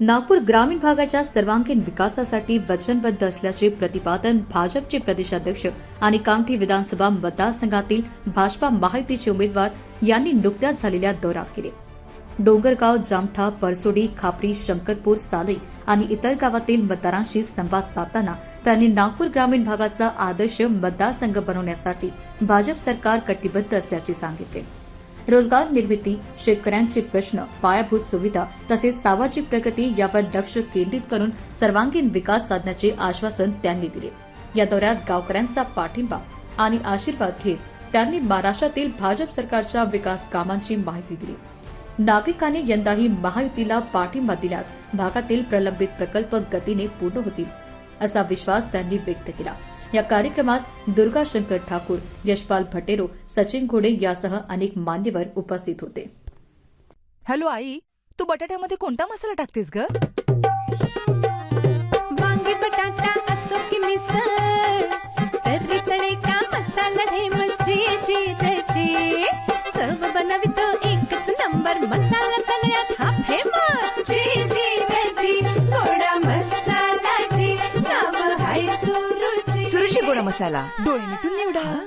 नागपूर ग्रामीण भागाच्या सर्वांगीण विकासासाठी वचनबद्ध असल्याचे प्रतिपादन भाजपचे प्रदेशाध्यक्ष आणि कामठी विधानसभा मतदारसंघातील भाजपा महायुतीचे उमेदवार यांनी नुकत्याच झालेल्या दौऱ्यात केले. डोंगरगाव जामठा परसोडी खापरी शंकरपूर सालई आणि इतर गावातील मतदारांशी संवाद साधताना त्यांनी नागपूर ग्रामीण भागाचा आदर्श मतदारसंघ बनवण्यासाठी भाजप सरकार कटिबद्ध असल्याचे सांगितले. रोजगार निर्मिती शेतकऱ्यांचे प्रश्न पायाभूत सुविधा तसेच सामाजिक प्रगती यावर लक्ष केंद्रित करून सर्वांगीण विकास साधण्याचे आश्वासन त्यांनी दिले. या दौऱ्यात गावकऱ्यांचा पाठिंबा आणि आशीर्वाद घेत त्यांनी महाराष्ट्रातील भाजप सरकारच्या विकास कामांची माहिती दिली. नागरिकांनी यंदाही महायुतीला पाठिंबा दिल्यास भागातील प्रलंबित प्रकल्प गतीने पूर्ण होतील असा विश्वास त्यांनी व्यक्त केला. या कार्यक्रमास दुर्गा शंकर ठाकूर यशपाल भटेरो सचिन घोडे यासह अनेक मान्यवर उपस्थित होते. हॅलो आई. तू बटाट्यामध्ये कोणता मसाला टाकतेस ग? मसाला जी नाव हाय सुरुची सुरुची गोडा मसाला डोळे मिटून निवडा